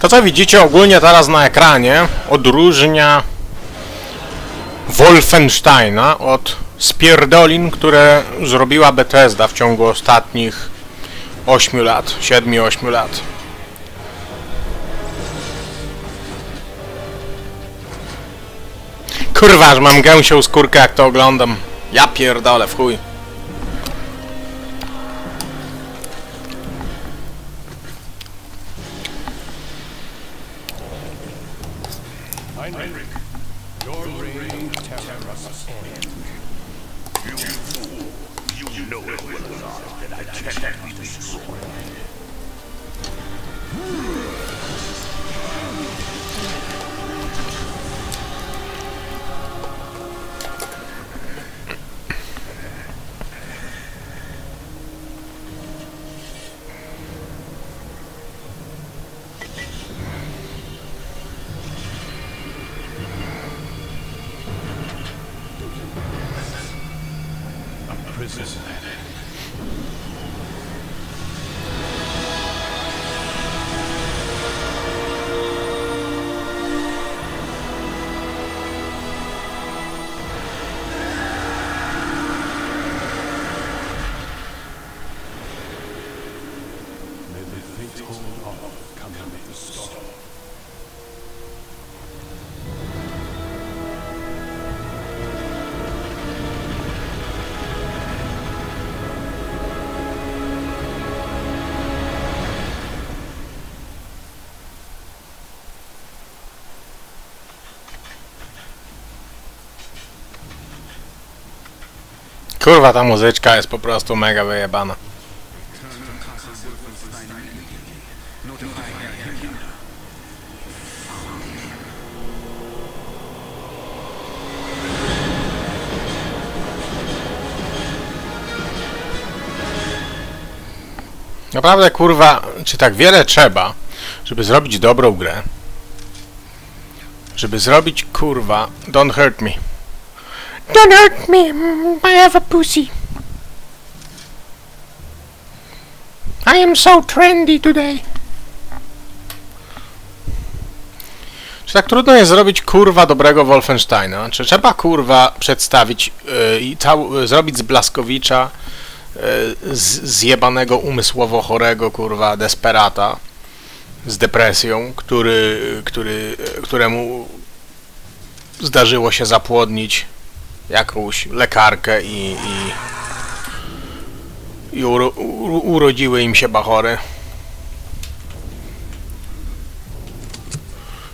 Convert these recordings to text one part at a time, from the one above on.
To co widzicie ogólnie teraz na ekranie odróżnia Wolfensteina od spierdolin, które zrobiła Bethesda w ciągu ostatnich 8 lat, 7-8 lat. Kurwa, że mam gęsią skórkę jak to oglądam. Ja pierdolę, w chuj. No, it will not. I cannot be destroyed. is, isn't it? May the fate hold off coming the stop. Kurwa, ta muzyczka jest po prostu mega wyjebana. Naprawdę kurwa, czy tak wiele trzeba, żeby zrobić dobrą grę? Żeby zrobić kurwa, don't hurt me. Don't hurt me, I have a pussy. I am so trendy today. Czy tak trudno jest zrobić kurwa dobrego Wolfensteina? Czy trzeba kurwa przedstawić yy, i cał, zrobić z Blaskowicza yy, z, zjebanego umysłowo chorego kurwa desperata z depresją, który, który, któremu zdarzyło się zapłodnić jakąś lekarkę i, i, i uro, uro, urodziły im się bachory.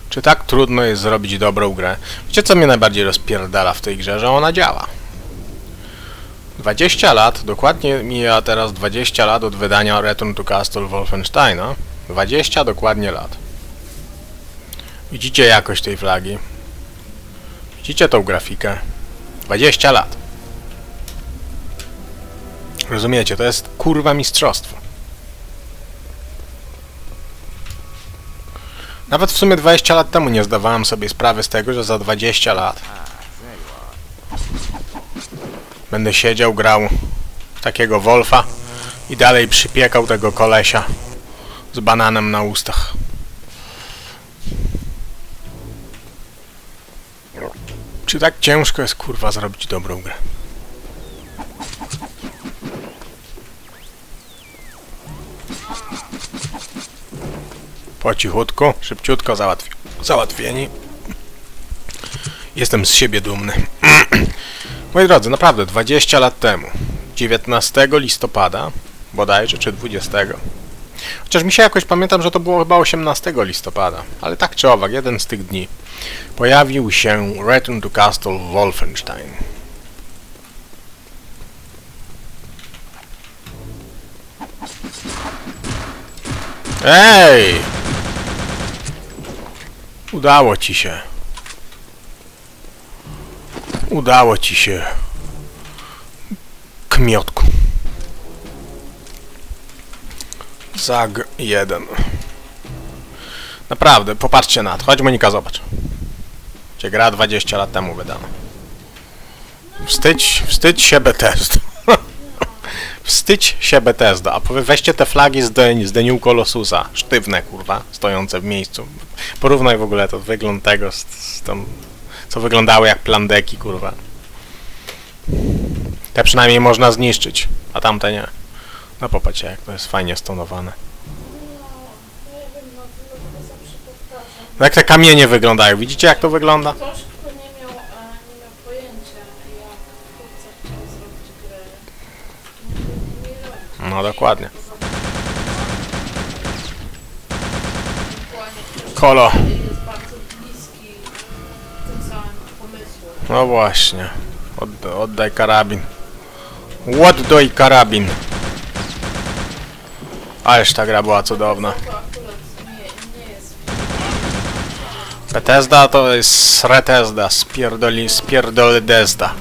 Czy tak trudno jest zrobić dobrą grę? Wiecie co mnie najbardziej rozpierdala w tej grze? Że ona działa. 20 lat, dokładnie mija teraz 20 lat od wydania Return to Castle Wolfensteina. 20 dokładnie lat. Widzicie jakość tej flagi? Widzicie tą grafikę? 20 lat. Rozumiecie, to jest kurwa mistrzostwo. Nawet w sumie 20 lat temu nie zdawałem sobie sprawy z tego, że za 20 lat będę siedział, grał takiego Wolfa i dalej przypiekał tego kolesia z bananem na ustach. Czy tak ciężko jest kurwa zrobić dobrą grę? Po cichutku, szybciutko załatwi załatwieni. Jestem z siebie dumny. Moi drodzy, naprawdę 20 lat temu, 19 listopada, bodajże, czy 20. Chociaż mi się jakoś pamiętam, że to było chyba 18 listopada, ale tak czy owak, jeden z tych dni pojawił się Return to Castle Wolfenstein. Ej! Udało ci się. Udało ci się. Kmiotku. Zag 1. Naprawdę, popatrzcie na to. Chodź Monika, zobacz. Gdzie gra 20 lat temu wydana. Wstydź, wstydź się Bethesda. Wstydź się Bethesda, a powie, weźcie te flagi z, The, z New Colossusa, sztywne kurwa, stojące w miejscu. Porównaj w ogóle to wygląd tego z, z tą, co wyglądały jak plandeki kurwa. Te przynajmniej można zniszczyć, a tamte nie. No popatrzcie jak to jest fajnie stonowane. Nie wiem, no to tylko zawsze powtarzam. No jak te kamienie wyglądają, widzicie jak to wygląda? Nie miał, nie miał pojęcia, zrobić grę. No dokładnie. Kolo. No właśnie. Od, oddaj karabin. Oddaj karabin. Ależ ta gra była cudowna akurat nie, nie jest Bethesda to jest Sretesda, spierdoli, spierdolidezda.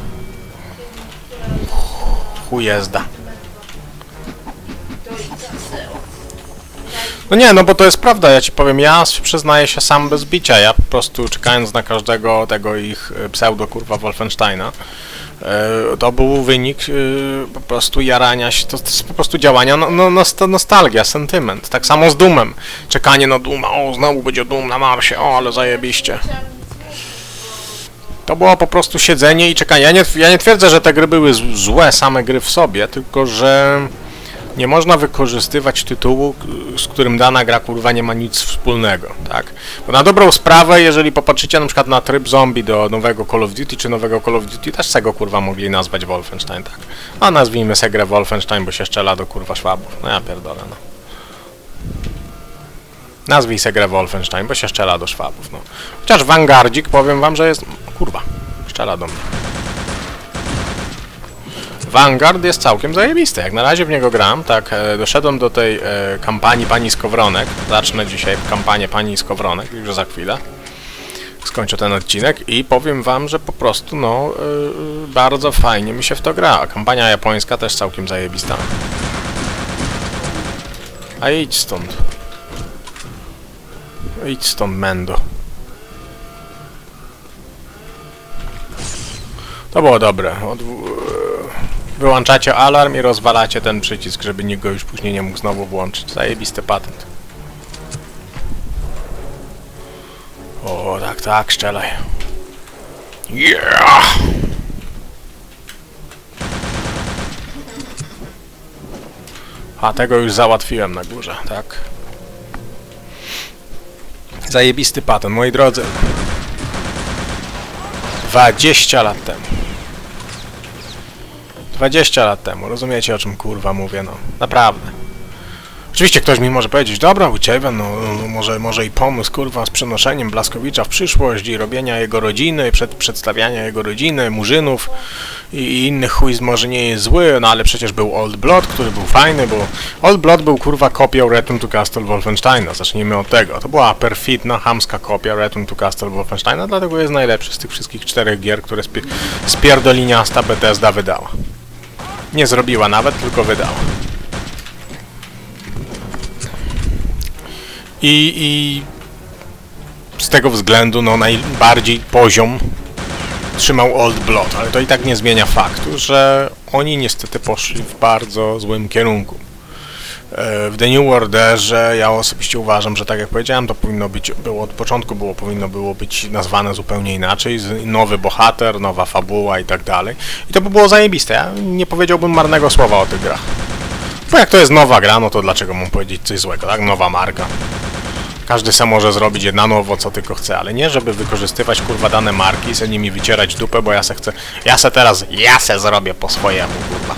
Chujezda. No nie, no bo to jest prawda, ja ci powiem, ja przyznaję się sam bez bicia, ja po prostu czekając na każdego tego ich e, pseudo kurwa Wolfensteina, to był wynik e, po prostu jarania się, to, jest po prostu działania, no, no, nost- nostalgia, sentyment, tak samo z Dumem, czekanie na Duma, o znowu będzie Dum na Marsie, o ale zajebiście. To było po prostu siedzenie i czekanie. Ja nie, ja nie twierdzę, że te gry były złe, same gry w sobie, tylko że nie można wykorzystywać tytułu, z którym dana gra kurwa nie ma nic wspólnego, tak? Bo na dobrą sprawę, jeżeli popatrzycie na przykład na tryb zombie do nowego Call of Duty czy nowego Call of Duty, też se go kurwa mogli nazwać Wolfenstein, tak? A nazwijmy se grę Wolfenstein, bo się szczela do kurwa szwabów. No ja pierdolę, no. Nazwij se grę Wolfenstein, bo się szczela do szwabów, no. Chociaż Vanguardzik, powiem wam, że jest... Kurwa, szczela do mnie. Vanguard jest całkiem zajebisty. Jak na razie w niego gram, tak, e, doszedłem do tej e, kampanii Pani Skowronek. Zacznę dzisiaj kampanię Pani Skowronek, już za chwilę. Skończę ten odcinek i powiem wam, że po prostu, no, e, bardzo fajnie mi się w to gra. Kampania japońska też całkiem zajebista. A idź stąd. Idź stąd, Mendo. To było dobre. Wyłączacie alarm i rozwalacie ten przycisk, żeby nikt go już później nie mógł znowu włączyć. Zajebisty patent. O, tak, tak, strzelaj. Yeah! A tego już załatwiłem na górze, tak? Zajebisty patent, moi drodzy. 20 lat temu. 20 lat temu, rozumiecie o czym kurwa mówię, no. Naprawdę. Oczywiście ktoś mi może powiedzieć, dobra, u ciebie, no, no może, może i pomysł, kurwa, z przenoszeniem Blaskowicza w przyszłość i robienia jego rodziny, przed, przedstawiania jego rodziny, murzynów i, i innych chuj może nie jest zły, no ale przecież był Old Blood, który był fajny, bo Old Blood był kurwa kopią Return to Castle Wolfensteina, zacznijmy od tego. To była perfidna, chamska kopia Return to Castle Wolfensteina, dlatego jest najlepszy z tych wszystkich czterech gier, które spie spierdoliniasta Bethesda wydała. Nie zrobiła nawet, tylko wydała. I, I z tego względu no najbardziej poziom trzymał Old Blood, ale to i tak nie zmienia faktu, że oni niestety poszli w bardzo złym kierunku. W The New Orderze ja osobiście uważam, że tak jak powiedziałem, to powinno być, było od początku było, powinno było być nazwane zupełnie inaczej, nowy bohater, nowa fabuła i tak dalej. I to by było zajebiste, ja nie powiedziałbym marnego słowa o tych grach. Bo jak to jest nowa gra, no to dlaczego mam powiedzieć coś złego, tak? Nowa marka. Każdy sam może zrobić je na nowo, co tylko chce, ale nie żeby wykorzystywać kurwa dane marki i se nimi wycierać dupę, bo ja se chcę, ja se teraz, ja se zrobię po swojemu, kurwa.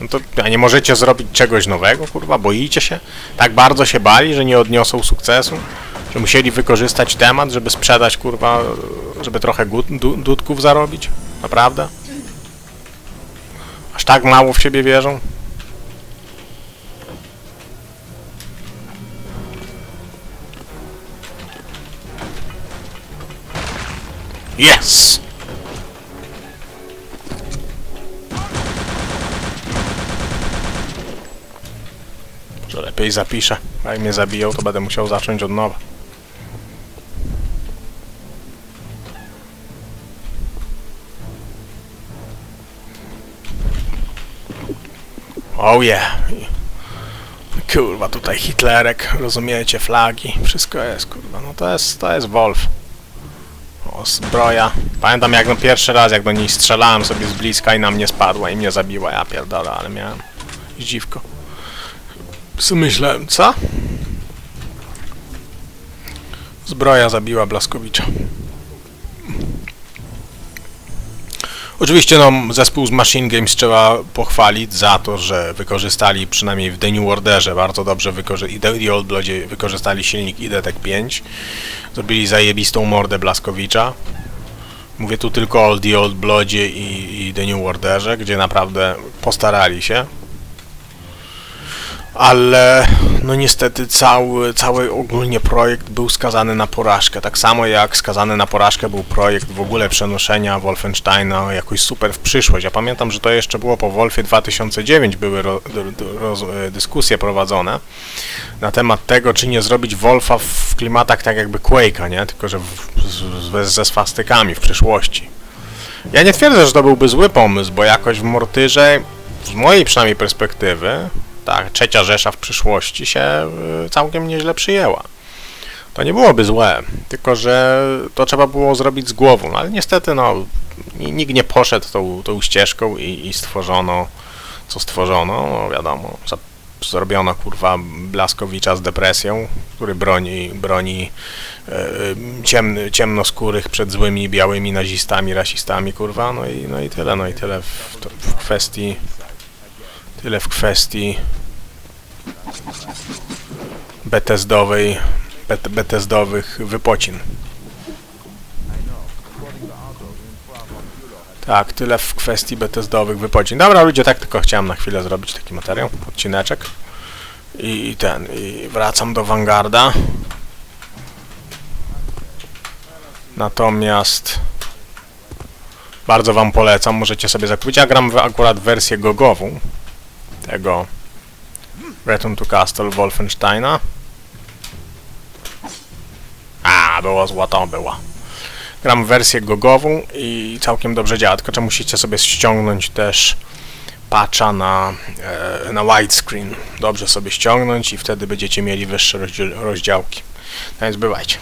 No to, a nie możecie zrobić czegoś nowego, kurwa? Boicie się? Tak bardzo się bali, że nie odniosą sukcesu? Że musieli wykorzystać temat, żeby sprzedać, kurwa, żeby trochę dudków zarobić? Naprawdę? Aż tak mało w siebie wierzą? Yes! Może lepiej zapiszę. A jak mnie zabiją, to będę musiał zacząć od nowa. Oh yeah. Kurwa, tutaj Hitlerek, rozumiecie, flagi, wszystko jest, kurwa, no to jest, to jest Wolf. O, zbroja. Pamiętam jak no pierwszy raz, jak do niej strzelałem sobie z bliska i na mnie spadła i mnie zabiła, ja pierdolę, ale miałem dziwko. Co myślałem, co? Zbroja zabiła Blaskowicza. Oczywiście no, zespół z Machine Games trzeba pochwalić za to, że wykorzystali przynajmniej w The New Orderze bardzo dobrze i The Old Bloodzie wykorzystali silnik IDTEC 5. Zrobili zajebistą mordę Blaskowicza. Mówię tu tylko o The Old Bloodzie i, i The New Orderze, gdzie naprawdę postarali się. Ale no niestety cały, cały ogólnie projekt był skazany na porażkę. Tak samo jak skazany na porażkę był projekt w ogóle przenoszenia Wolfensteina jakoś super w przyszłość. Ja pamiętam, że to jeszcze było po Wolfie 2009 były ro, ro, e, dyskusje prowadzone na temat tego, czy nie zrobić Wolfa w klimatach tak jakby Quake'a, nie? Tylko, że w, z, ze swastykami w przyszłości. Ja nie twierdzę, że to byłby zły pomysł, bo jakoś w Mortyrze, z mojej przynajmniej perspektywy, tak, trzecia Rzesza w przyszłości się y, całkiem nieźle przyjęła. To nie byłoby złe, tylko że to trzeba było zrobić z głową, no, ale niestety no, ni- nikt nie poszedł tą, tą ścieżką i, i stworzono, co stworzono, no wiadomo, zrobiono kurwa Blaskowicza z depresją, który broni, broni e, ciemny, ciemnoskórych przed złymi, białymi nazistami, rasistami, kurwa, no i, no i tyle, no i tyle w, w kwestii Tyle w kwestii Bethesdowej, bet, Bethesdowych wypocin. Tak, tyle w kwestii Bethesdowych wypocin. Dobra ludzie, tak tylko chciałem na chwilę zrobić taki materiał, odcineczek. I, i ten, i wracam do Vanguarda. Natomiast bardzo wam polecam, możecie sobie zakupić. Ja gram akurat wersję gogową tego Return to Castle Wolfensteina. A, było złoto, było. Gram w wersję gogową i całkiem dobrze działa, tylko że musicie sobie ściągnąć też patcha na, e, na widescreen. Dobrze sobie ściągnąć i wtedy będziecie mieli wyższe rozdział- rozdziałki. No więc bywajcie.